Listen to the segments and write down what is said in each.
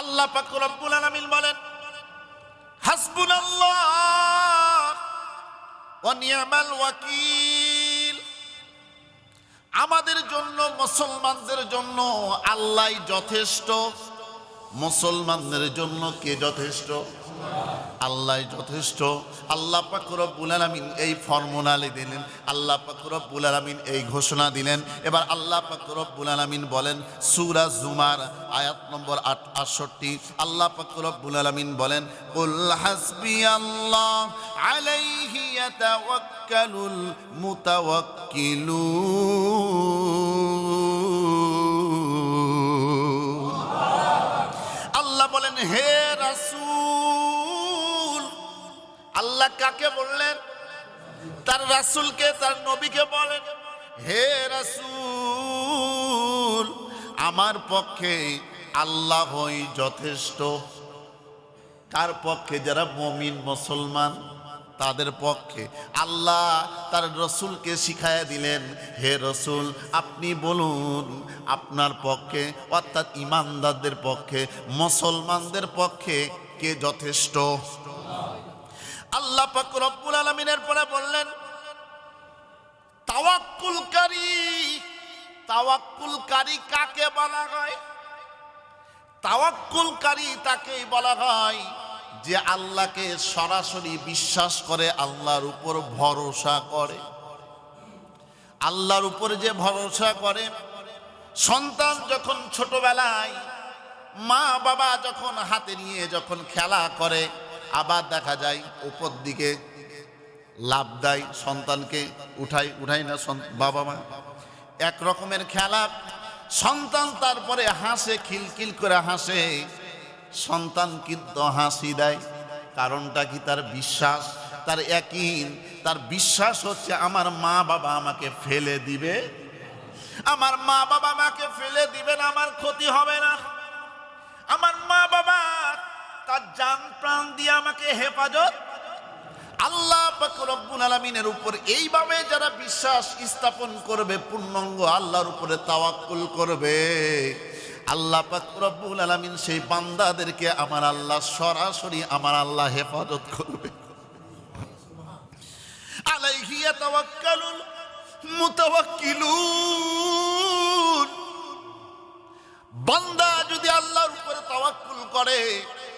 আল্লাহ পাক রব্বুল আলামিন বলেন, হাসবুনাল্লাহ ওয়া নিয়ামাল ওয়াকিল। আমাদের জন্য, মুসলমানদের জন্য আল্লাহ যথেষ্ট, মুসলমানদের জন্য কে যথেষ্ট? আল্লাহ যথেষ্ট। আল্লাহ পাক রব্বুল আলামিন এই ফর্মুলালি দিলেন। আল্লাহ পাক রব্বুল আলামিন এই ঘোষণা দিলেন। এবার আল্লাহ পাক রব্বুল আলামিন বলেন, সূরা জুমার আয়াত নম্বর আট, আটষট্টি। আল্লাহ পাক রব্বুল আলামিন বলেন মুতাওয়াক্কিলুন। আল্লাহ বলেন, হে রাসূল আল্লাহ কাকে বললেন? তার রাসূলকে, তার নবীকে বলেন, হে রাসূল, আমার পক্ষে আল্লাহই যথেষ্ট। কার পক্ষে? যারা মমিন, মুসলমান, তাদের পক্ষে। আল্লাহ তার রসুলকে শিখাইয়া দিলেন, হে রসুল, আপনি বলুন, আপনার পক্ষে, অর্থাৎ ইমানদারদের পক্ষে, মুসলমানদের পক্ষে কে যথেষ্ট? আল্লাহ পাক রব্বুল আলমিনের পরে বললেন, তাওয়াক্কুলকারী তাওয়াক্কুলকারী কাকে বলা হয়? তাওয়াক্কুলকারী তাকেই বলা হয় যে আল্লাহকে সরাসরি বিশ্বাস করে, আল্লাহর উপর ভরসা করে। আল্লাহর উপর যে ভরসা করে, সন্তান যখন ছোটবেলায় মা বাবা যখন হাতে নিয়ে যখন খেলা করে আবার দেখা যায় উপর দিকে লাভ দেয়, সন্তানকে উঠাই উঠাই না বাবা মা। এক রকমের খেলা, সন্তান তারপরে হাসে, খিলখিল করে হাসে। সন্তান কিন্তু হাসি দেয়। কারণটা কি তার বিশ্বাস? তার একই, তার বিশ্বাস হচ্ছে আমার মা বাবা আমাকে ফেলে দিবে। আমার মা বাবা আমাকে ফেলে দিবে না, আমার ক্ষতি হবে না। আমার মা বাবা জান প্রাণ দিয়ে আমাকে হেফাজত। আল্লাহ রব্বুল আলামিনের উপর এইভাবে যারা বিশ্বাস স্থাপন করবে, পূর্ণাঙ্গ আল্লাহর উপরে তাওয়াক্কুল করবে। আল্লাহ রব্বুল আলামিন সেই বান্দাদেরকে আমার আল্লাহ সরাসরি আমার আল্লাহ হেফাজত করবে। আলাইহি ইয়াতাওয়াক্কালুল মুতাওয়াক্কিলুন। বান্দা যদি আল্লাহর উপরে তাওয়াক্কুল করে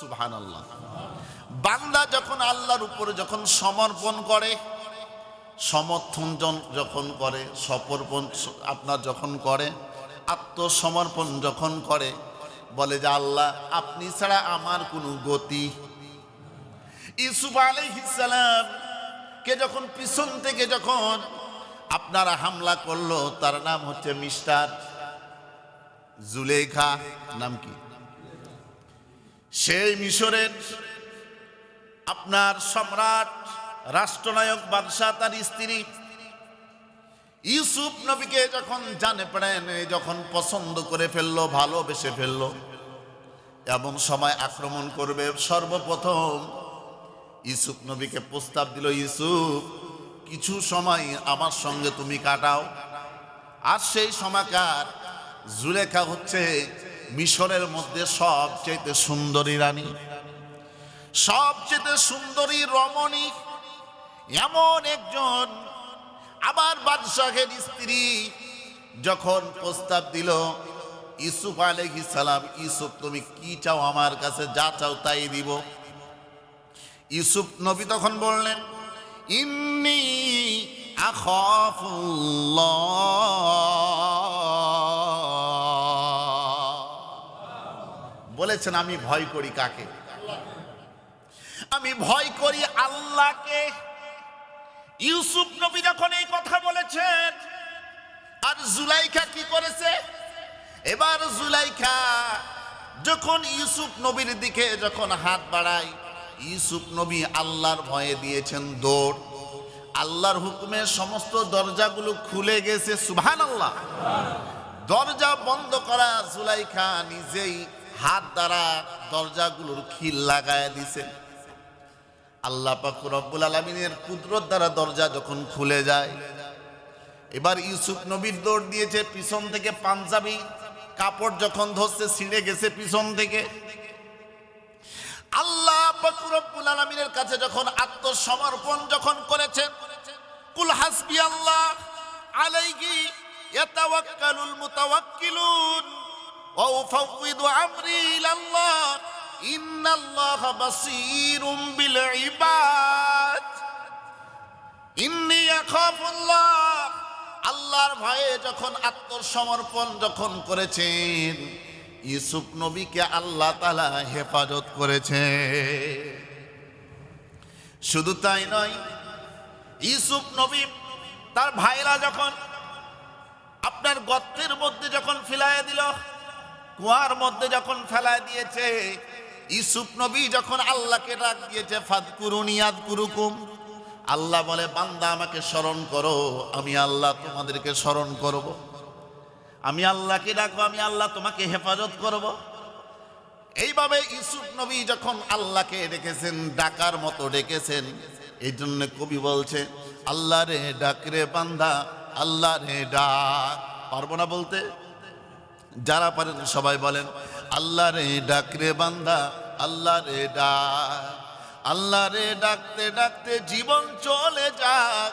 সুবহান আল্লাহ বান্দা যখন আল্লাহর উপরে যখন সমর্পণ করে, সমর্থন যখন করে সমর্পণ আপনার যখন করে, আত্মসমর্পণ যখন করে, বলে যে আল্লাহ, আপনি ছাড়া আমার কোনো গতি। ইউসুফ আলাইহিসালাম কে যখন পিছন থেকে যখন আপনারা হামলা করল, তার নাম হচ্ছে মিস্টার জুলেখা, নাম কি? সেই মিশরের আপনার সম্রাট, রাষ্ট্রনায়ক, বাদশাহ, তার স্ত্রী ইউসুফ নবীকে যখন জানে পড়েন যখন পছন্দ করে ফেলল, ভালোবেসে ফেলল, এমন সময় আক্রমণ করবে সর্বপ্রথম। ইউসুফ নবীকে প্রস্তাব দিল, ইউসুফ, কিছু সময় আমার সঙ্গে তুমি কাটাও। আর সেই সময়কার জুলেখা হচ্ছে মিশরের মধ্যে সবচেয়ে সুন্দরী রানী সবচেয়ে সুন্দরী রমণী, এমন একজন আবার বাদশাহের স্ত্রী যখন প্রস্তাব দিল ইসুফ আলাইহিস সালাম, ইউসুফ, তুমি কি চাও আমার কাছে? যা চাও তাই দিব। ইসুফ নবী তখন বললেন, ইন্নি আখাফুল্লাহ। বলেছেন, আমি ভয় করি কাকে? আমি ভয় করি আল্লাহকে। ইউসুফ নবী যখন এই কথা বলেছেন, আর জুলাইখা কি করেছে? এবার জুলাইখা, যখন ইউসুফ নবীর দিকে যখন হাত বাড়ায়, ইউসুফ নবী আল্লাহর ভয়ে দিয়েছেন দৌড়। আল্লাহর হুকুমে সমস্ত দরজাগুলো খুলে গেছে সুবহান আল্লাহ দরজা বন্ধ করা জুলাইখা নিজেই হাত দ্বারা দরজাগুলোর খিল লাগায় দিছে। আল্লাহ পাক রব্বুল আলমিনের কুদরত দ্বারা দরজা যখন খুলে যায়, এবার ইউসুফ নবীর দৌড় দিয়েছে, পিছন থেকে পাঞ্জাবি কাপড় যখন ধরছে, ছিঁড়ে গেছে পিছন থেকে। আল্লাহ পাক রব্বুল আলমিনের কাছে যখন আত্মসমর্পণ যখন করেছেন কুল হাসবি আল্লাহ আলাইহি ইয়াতাওয়াক্কালুল মুতাওয়াক্কিলুন। আল্লাহর ভয়ে যখন আত্মসমর্পণ যখন করেছেন, ইউসুফ নবীকে আল্লাহ তালা হেফাজত করেছে শুধু তাই নয়, ইউসুফ নবী তার ভাইরা যখন আপনার গর্তের মধ্যে যখন ফেলায় দিল কুয়ার মধ্যে যখন ফেলায় দিয়েছে, ইউসুফ নবী যখন আল্লাহকে ডাক দিয়েছে ফাদ কুরুনি আদ কুরুকুম আল্লাহ বলে, বান্দা, আমাকে স্মরণ করো, আমি আল্লাহ তোমাদেরকে স্মরণ করব। আমি আল্লাহকে ডাকবো, আমি আল্লাহ তোমাকে হেফাজত করব। এইভাবে ইউসুফ নবী যখন আল্লাহকে ডেকেছেন, ডাকার মতো ডেকেছেন, এই জন্য কবি বলছে, আল্লাহ রে ডাক রে বান্দা, আল্লাহ রে ডাক পারব না বলতে যারা পারেন সবাই বলেন আল্লাহ রে ডাক রে বান্দা আল্লাহ রে ডাক আল্লাহ রে ডাকতে ডাকতে জীবন চলে যাক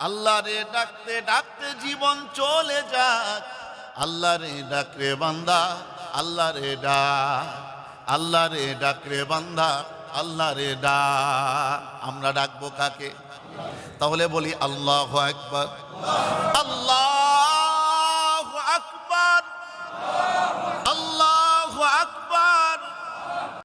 আল্লাহ রে ডাকতে ডাকতে জীবন চলে যাক আল্লাহ রে ডাক রে বান্দা আল্লাহ রে ডাক আল্লাহ রে ডাক রে বান্দা আল্লাহ রে ডাক। আমরা ডাকবো কাকে? তাহলে বলি, আল্লাহ একবার আল্লাহ